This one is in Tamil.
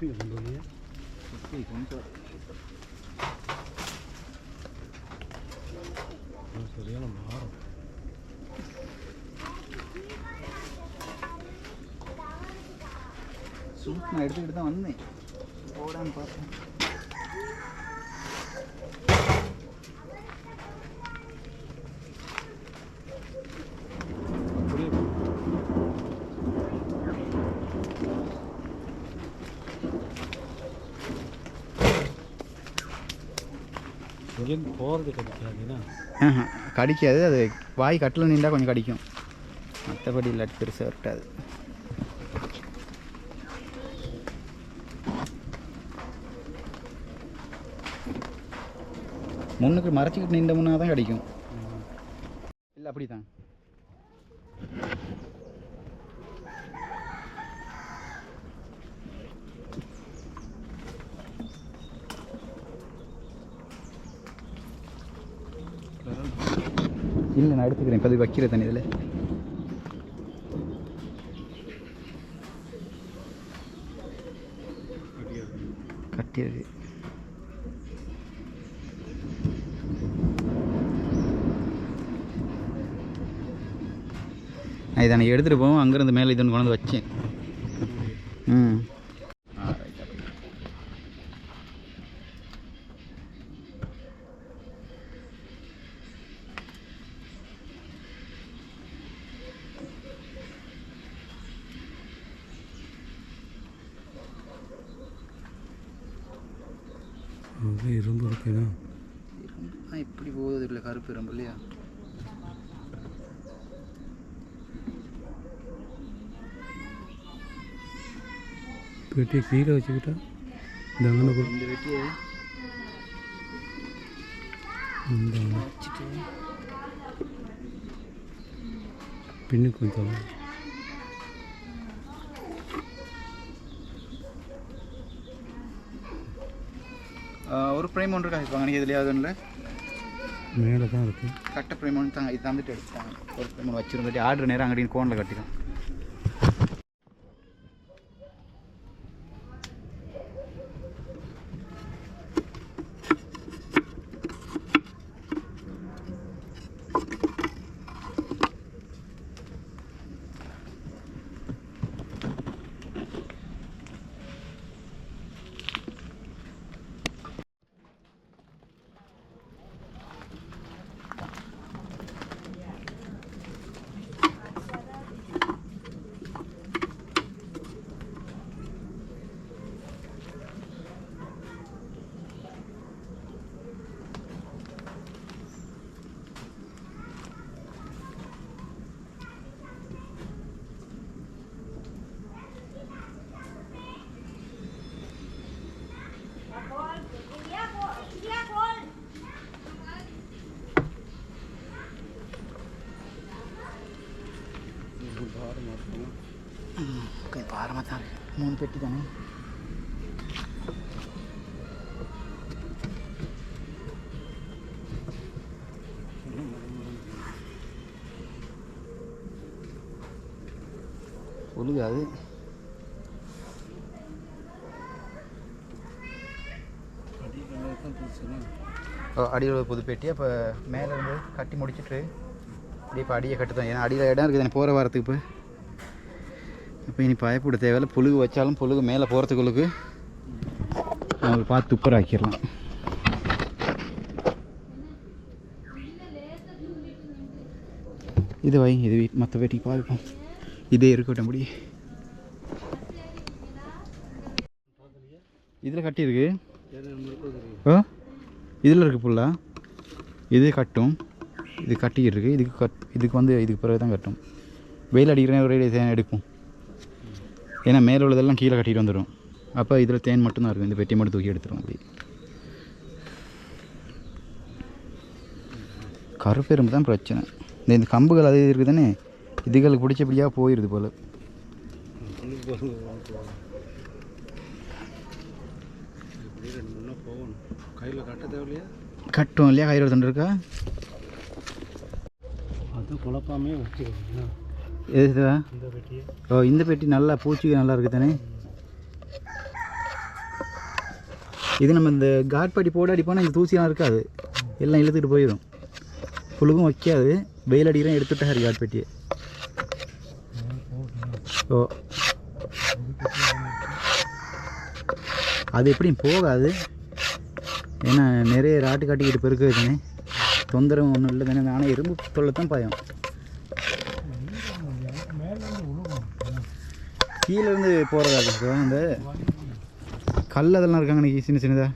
குப்பி கொண்டு வந்து குப்பி கொண்டு வர சரியான மாறும் சூட் நான் எடுத்துக்கிட்டு தான் வந்தேன். போடான்னு இங்கேருந்து போகிறது கிடைக்காதுன்னா? ஆஹா, கடிக்காது. அது வாய் கட்டில் நின்றா கொஞ்சம் கடிக்கும். மற்றபடி இல்லாட்டி பெருசாக இருக்காது. முன்னுக்கு மறைச்சிக்கிட்டு நின்றமுன்னா தான் கிடைக்கும். இல்லை அப்படி தான் இல்லை நான் எடுத்துக்கிறேன். இப்போ அது வைக்கிற தண்ணி இதில் கட்டியிருக்கு. நான் இதை நான் எடுத்துகிட்டு போவோம். அங்கேருந்து மேலே இது ஒன்று கொண்டு வச்சேன். ம். அது இரும்பு இருக்குதா ஆ, இப்படி போகுது இல்லை கருப்பு ரொம்ப இல்லையா? பெட்டியை கீழே வச்சுக்கிட்டா? இந்த அங்கே இந்த வெட்டியை இந்த வச்சுட்டு. பின்னுக்கு கொஞ்சம். ஒரு ப்ரைம் ஒன்று இப்போ அன்றைக்கி இதுலையாவது ஒன்றில் மேலே தான் இருக்குது கட்ட ப்ரைம் ஒன்று தாங்க இது தந்துட்டு எடுத்துட்டாங்க ஒரு ப்ரைம் ஒன்று வச்சிருந்தாட்டி ஆர்டர் நேரம் அங்கடின்னு கோனில் கட்டிடும் கொஞ்சம் பாரமாக தான். மூணு பெட்டி தானே? ஒழுகாது அடியில் புது பெட்டி அப்போ மேலே இருந்து கட்டி முடிச்சிட்டு அப்படியே இப்போ அடியை கட்டுதான். ஏன்னா அடியில் இடம் இருக்குது போகிற வாரத்துக்கு இப்போ. இப்போ இனி பயப்பட தேவையில்ல. புழுகு வச்சாலும் புழுகு மேலே போகிறதுக்குள்ளுக்கு நம்ம பார்த்து துப்பர் ஆக்கிடலாம் இது வை இது மற்ற வீட்டுக்கு பார்ப்போம். இதே இருக்கட்டும் முடி இதில் கட்டியிருக்கு. ஓ இதில் இருக்குது புல்லா? இது கட்டும். இது கட்டிக்கிட்டு இருக்கு இதுக்கு கட் இதுக்கு வந்து இதுக்கு பிறகு தான் கட்டும். வெயில் அடிக்கிறேன் ஒரே எடுக்கும். ஏன்னா மேலே உள்ளதெல்லாம் கீழே கட்டிட்டு வந்துடும் அப்போ இதில் தேன் மட்டும்தான் இருக்கும். இந்த பெட்டி மட்டும் தூக்கி எடுத்துரும் அப்படி. கருப்பெரும்பு தான் பிரச்சனை. இந்த இந்த கம்புகள் அது இருக்குது தானே இதுகளுக்கு பிடிச்சபடியாக போயிடுது போல். கட்டும் இல்லையா? கயிறு தண்டு இருக்கா? அது குழப்பாமே வச்சுக்கோங்க. எது இதுவா? இந்த பெட்டியை ஓ இந்த பெட்டி நல்லா பூச்சிக்கு நல்லா இருக்குது தானே? இது நம்ம இந்த காட்பட்டி போட அடிப்போனா இந்த தூசியெல்லாம் இருக்காது. எல்லாம் இழுத்துட்டு போயிடும் புழுகும் வைக்காது. வெயில் அடிக்கிறேன் எடுத்துட்டா சரி காட்பட்டியை ஓ. அது எப்படியும் போகாது. ஏன்னா நிறைய ராட்டு காட்டிக்கிட்டு பெருக்கு தானே. தொந்தரவு ஒன்றும் இல்லை தானே. ஆனால் எறும்பு தொல்லை தான் பயம். கீழேருந்து போகிறதா போகிறதா அந்த கல் அதெல்லாம் இருக்காங்க சின்ன சின்னதாக